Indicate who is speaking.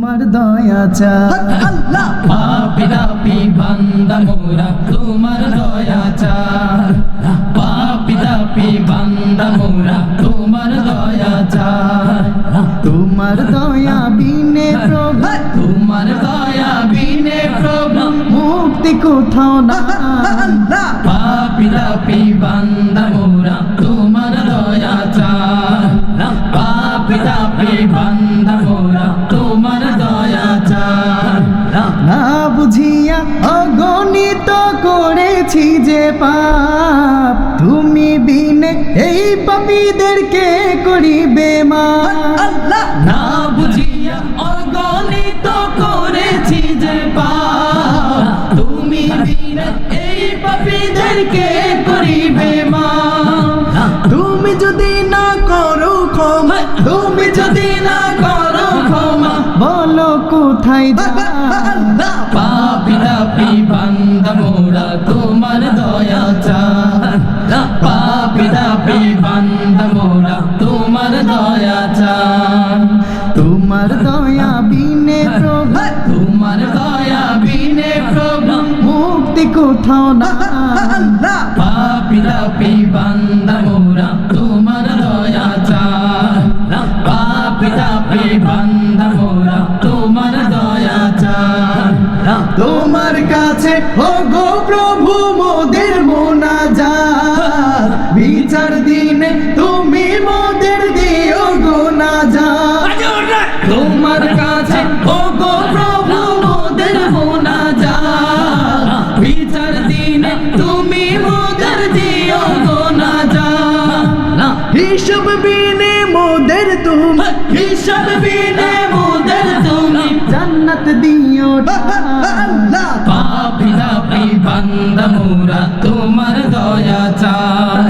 Speaker 1: তোমার দয়া চাই।
Speaker 2: আল্লাহ!
Speaker 3: পাপি দাপি বান্দা মোরা তোমার দয়া চাই। পাপি দাপি বান্দা মোরা তোমার দয়া চাই।
Speaker 1: তোমার দয়া বিনে প্রভু।
Speaker 3: তোমার দয়া বিনে প্রভু।
Speaker 1: মুক্তি কোথাও না।
Speaker 3: পাপি দাপি বান্দা মোরা তোমার দয়া চাই। পাপি দাপি বান্দা
Speaker 1: করেছি যে পাপ তুমি বিনে এই পাপীদেরকে করিবে মা
Speaker 3: না বুঝিয়া অগণিত করেছি যে পাপ তুমি বিনা এই পাপীদেরকে করিবে মা
Speaker 1: তুমি যদি না করো ক্ষমা
Speaker 3: তুমি যদি না করো ক্ষমা।
Speaker 1: বলো কোথায় যাই
Speaker 3: দাপি বান্দা মোরা তোমার দয়া চায় তোমার দয়া
Speaker 1: বিনে প্রভু
Speaker 3: তোমার দয়া বিনে প্রভু
Speaker 1: মুক্তি কোথাও না।
Speaker 3: পাপি দাপি বান্দা মোরা তোমার দয়া চায় পাপি দাপি বান্দা মোরা তোমার দয়া চায়
Speaker 1: তোমার কাছে ও গো প্রভু মোনাজাত বিচার দিনে তুমি মোদের দিও গো না
Speaker 3: তোমার কাছে ও গো প্রভু মোদের মোনাজাত বিচার দিনে তুমি মোদের দিও গো না
Speaker 1: হিসব বিনে মোদের তুমি
Speaker 3: হিসাব বিনে মোদের তুমি
Speaker 1: জান্নাত দিও
Speaker 2: আল্লাহ।
Speaker 3: পাপি দাপি বান্দা মোরা তোমার দয়া চায়